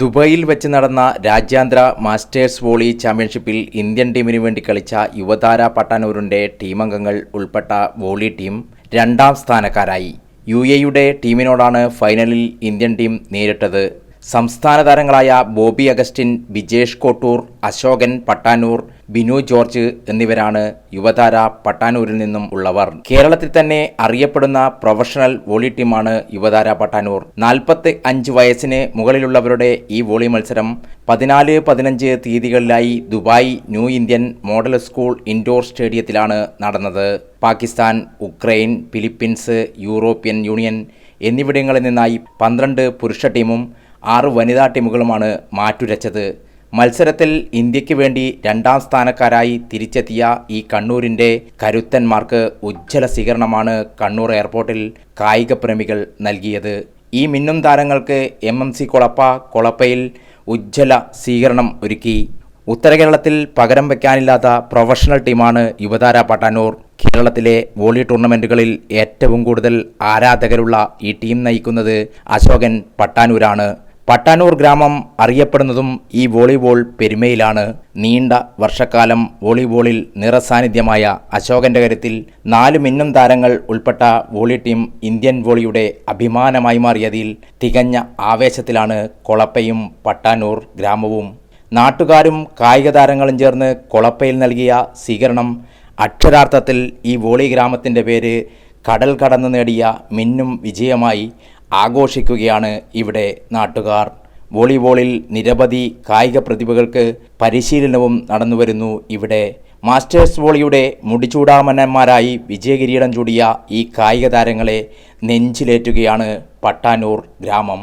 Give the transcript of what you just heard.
ദുബായിൽ വെച്ച് നടന്ന രാജ്യാന്തര മാസ്റ്റേഴ്സ് വോളി ചാമ്പ്യൻഷിപ്പിൽ ഇന്ത്യൻ ടീമിനു വേണ്ടി കളിച്ച യുവതാര പട്ടാനൂരിന്റെ ടീമംഗങ്ങൾ ഉൾപ്പെട്ട വോളി ടീം രണ്ടാം സ്ഥാനക്കാരായി. യു എയുടെ ടീമിനോടാണ് ഫൈനലിൽ ഇന്ത്യൻ ടീം നേരിട്ടത്. സംസ്ഥാന താരങ്ങളായ ബോബി അഗസ്റ്റിൻ വിജേഷ് കോട്ടൂർ അശോകൻ പട്ടാനൂർ ബിനു ജോർജ് എന്നിവരാണ് യുവതാര പട്ടാനൂരിൽ നിന്നും ഉള്ളവർ. കേരളത്തിൽ തന്നെ അറിയപ്പെടുന്ന പ്രൊഫഷണൽ വോളി ടീമാണ് യുവതാര പട്ടാനൂർ. നാൽപ്പത്തി അഞ്ച് വയസ്സിന് മുകളിലുള്ളവരുടെ ഈ വോളി മത്സരം പതിനാല് പതിനഞ്ച് തീയതികളിലായി Dubai New Indian Model School indoor സ്റ്റേഡിയത്തിലാണ് നടന്നത്. Pakistan Ukraine Philippines European Union എന്നിവിടങ്ങളിൽ നിന്നായി പന്ത്രണ്ട് പുരുഷ ടീമും ആറ് വനിതാ ടീമുകളുമാണ് മാറ്റുരച്ചത്. മത്സരത്തിൽ ഇന്ത്യയ്ക്ക് വേണ്ടി രണ്ടാം സ്ഥാനക്കാരായി തിരിച്ചെത്തിയ ഈ കണ്ണൂരിന്റെ കരുത്തന്മാർക്ക് ഉജ്ജ്വല സ്വീകരണമാണ് കണ്ണൂർ എയർപോർട്ടിൽ കായിക പ്രേമികൾ നൽകിയത്. ഈ മിന്നും താരങ്ങൾക്ക് എം എം സി കൊളപ്പ കൊളപ്പയിൽ ഉജ്ജ്വല സ്വീകരണം ഒരുക്കി. ഉത്തര കേരളത്തിൽ പകരം വയ്ക്കാനില്ലാത്ത പ്രൊഫഷണൽ ടീമാണ് യുവതാര പട്ടാനൂർ. കേരളത്തിലെ വോളി ടൂർണമെന്റുകളിൽ ഏറ്റവും കൂടുതൽ ആരാധകരുള്ള ഈ ടീം നയിക്കുന്നത് അശോകൻ പട്ടാനൂരാണ്. പട്ടാനൂർ ഗ്രാമം അറിയപ്പെടുന്നതും ഈ വോളിബോൾ പെരുമയിലാണ്. നീണ്ട വർഷക്കാലം വോളിബോളിൽ നിറസാന്നിധ്യമായ അശോകന്റെ കരുത്തിൽ നാല് മിന്നും താരങ്ങൾ ഉൾപ്പെട്ട വോളി ടീം ഇന്ത്യൻ വോളിയുടെ അഭിമാനമായി മാറിയതിൽ തികഞ്ഞ ആവേശത്തിലാണ് കൊളപ്പയും പട്ടാനൂർ ഗ്രാമവും. നാട്ടുകാരും കായിക താരങ്ങളും ചേർന്ന് കൊളപ്പയിൽ നൽകിയ സ്വീകരണം അക്ഷരാർത്ഥത്തിൽ ഈ വോളി ഗ്രാമത്തിന്റെ പേര് കടൽ കടന്നു നേടിയ മിന്നും വിജയമായി ആഘോഷിക്കുകയാണ് ഇവിടെ നാട്ടുകാർ. വോളിബോളിൽ നിരവധി കായിക പ്രതിഭകൾക്ക് പരിശീലനവും നടന്നുവരുന്നു ഇവിടെ. മാസ്റ്റേഴ്സ് വോളിയുടെ മുടിച്ചൂടാമനന്മാരായി വിജയകിരീടം ചൂടിയ ഈ കായിക താരങ്ങളെ നെഞ്ചിലേറ്റുകയാണ് പട്ടാനൂർ ഗ്രാമം.